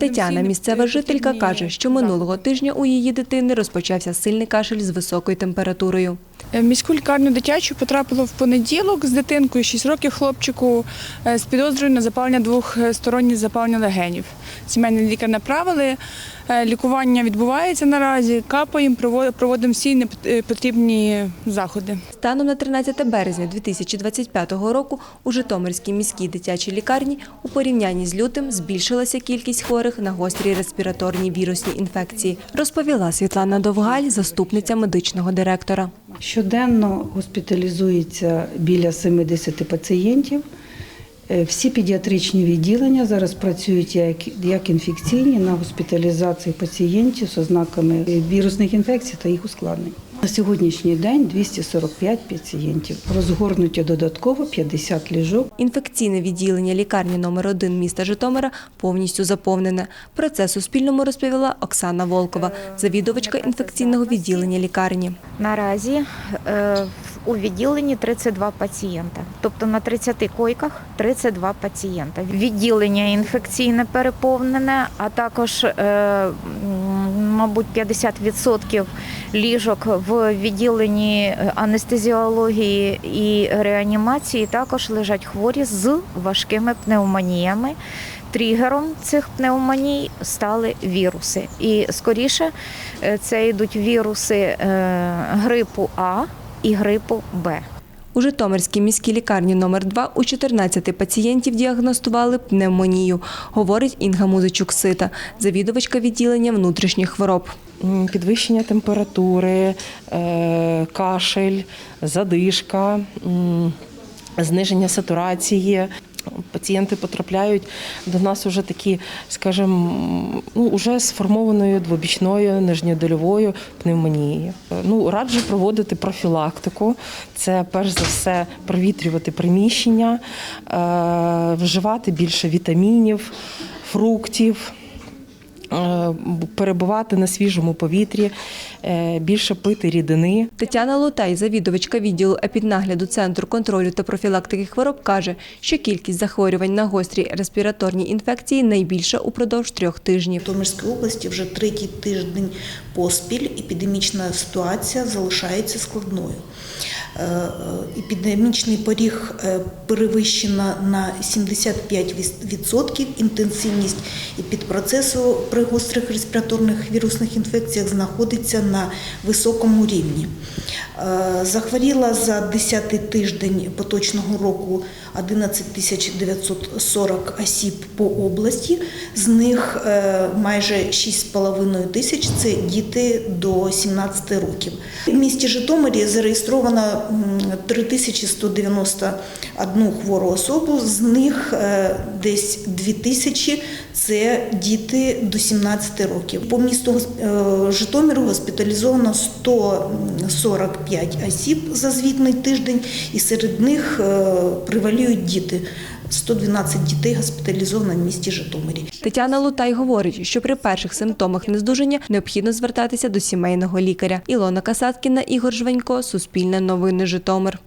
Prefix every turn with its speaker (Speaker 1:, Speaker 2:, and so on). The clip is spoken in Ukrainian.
Speaker 1: Тетяна, місцева жителька, каже, що минулого тижня у її дитини розпочався сильний кашель з високою температурою.
Speaker 2: Е, міську лікарню дитячу потрапило в понеділок з дитинкою 6 років хлопчику е, з підозрою на запалення двохстороннє запалення легенів. Сімейний лікар направили. е, Лікування відбувається наразі. Капаємо, прово- проводимо всі е, потрібні заходи.
Speaker 1: Станом на 13 березня 2025 року у Житомирській міській дитячій лікарні у порівнянні з лютим збільшилася кількість хворих на гострі респіраторні вірусні інфекції, розповіла Світлана Довгаль, заступниця медичного директора.
Speaker 3: Щоденно госпіталізується біля 70 пацієнтів. Е, Всі педіатричні відділення зараз працюють як, як інфекційні на госпіталізації пацієнтів з ознаками вірусних інфекцій та їх ускладнень. На сьогоднішній день 245 пацієнтів. Розгорнуті додатково 50 ліжок.
Speaker 1: Інфекційне відділення лікарні номер 1 міста Житомира повністю заповнене. Про це Суспільному розповіла Оксана Волкова, завідувачка інфекційного відділення лікарні.
Speaker 4: Наразі е, в- у відділенні 32 пацієнта, тобто на 30 койках 32 пацієнта. Відділення інфекційне переповнене, а також, е, мабуть, 50% ліжок в відділенні анестезіології і реанімації також лежать хворі з важкими пневмоніями. Тригером цих пневмоній стали віруси. І скоріше е, це йдуть віруси е, грипу А і грипу Б.
Speaker 1: Житомирській міській лікарні номер 2 у 14 пацієнтів діагностували пневмонію, говорить Інга Музичук-Сита, завідувачка відділення внутрішніх хвороб.
Speaker 5: Підвищення температури, е, кашель, задишка, зниження сатурації. Пацієнти потрапляють до нас уже такі, скажімо, ну, уже сформованою двобічною нижньодольовою пневмонією. Ну, раджу проводити профілактику. Це перш за все провітрювати приміщення, е, вживати більше вітамінів, фруктів. Е, перебувати на свіжому повітрі, е, більше пити рідини.
Speaker 1: Тетяна Лутай, завідувачка відділу епіднагляду Центру контролю та профілактики хвороб, каже, що кількість захворювань на гострі респіраторні інфекції найбільша упродовж трьох тижнів.
Speaker 6: В Житомирській області вже третій тиждень поспіль епідемічна ситуація залишається складною. Е, е, Епідемічний поріг е, перевищена на 75% інтенсивність епідпроцесу при гострих респіраторних вірусних інфекціях знаходиться на високому рівні. Е, Захворіла за 10-й тиждень поточного року 11 тисяч 940 осіб по області, з них е, майже 6,5 тисяч – це діти до 17 років. В місті Житомирі зареєстровано м, 3191 хвору особу, з них е, десь 2 тисячі – це діти до 17 років. По місту Житомиру госпіталізовано 145 осіб за звітний тиждень, і серед них е, превалюють діти. 112 дітей госпіталізовано в місті Житомирі.
Speaker 1: Тетяна Лутай говорить, що при перших симптомах нездужання необхідно звертатися до сімейного лікаря. Ілона Касаткіна, Ігор Жвенько, Суспільне новини Житомир.